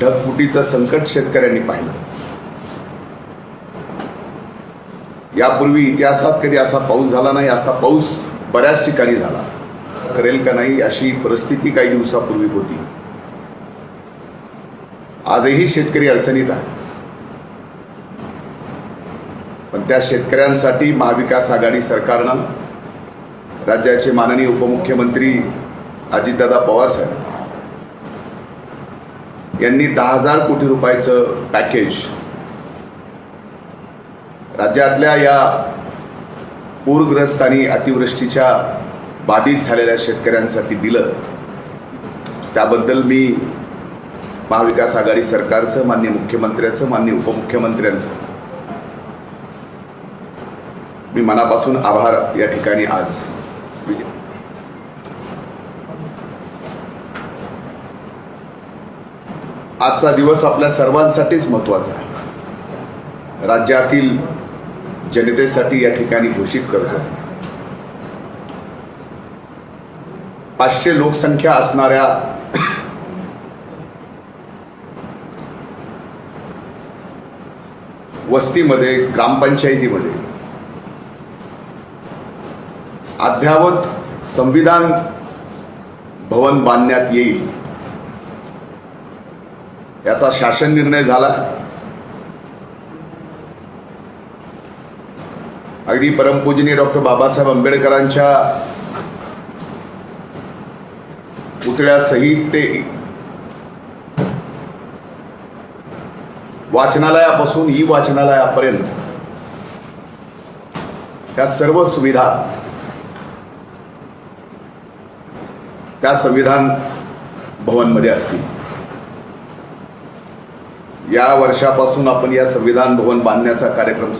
ढगफुटीचं संकट शेतकऱ्यांनी पाहिलं. यापूर्वी इतिहासात कधी असा पाऊस झाला नाही असा पाऊस बऱ्याच ठिकाणी झाला. करेल का नाही अशी परिस्थिती काही दिवसापूर्वी होती. आजही शेतकरी अडचणीत आहे. पण त्या शेतकऱ्यांसाठी महाविकास आघाडी सरकारनं राज्याचे माननीय उपमुख्यमंत्री अजितदादा पवार साहेब यांनी दहा हजार कोटी रुपयाचं पॅकेज राज्यातल्या या पूरग्रस्त आणि अतिवृष्टीच्या बाधित झालेल्या शेतकऱ्यांसाठी दिलं. त्याबद्दल मी महाविकास आघाडी सरकारचं मान्य मुख्यमंत्र्याचं मान्य उपमुख्यमंत्र्यांचं मी मनापासून आभार या ठिकाणी आज. आजचा दिवस आपल्या सर्वांसाठीच महत्त्वाचा आहे. राज्यातील जनतेसाठी या ठिकाणी घोषित करतो. पाचशे लोकसंख्या असणाऱ्या वस्तीमध्ये ग्रामपंचायतीमध्ये अद्यावत संविधान भवन बांधण्यात येईल. याचा शासन निर्णय झाला. अगदी परमपूजनीय डॉक्टर बाबासाहेब आंबेडकरांच्या पुतळ्यासहित ते वाचनालयापासून ई वाचनालयापर्यंत त्या सर्व सुविधा त्या संविधान भवनमध्ये असतील. या वर्षापासून आपण या संविधान भवन बांधण्याचा कार्यक्रम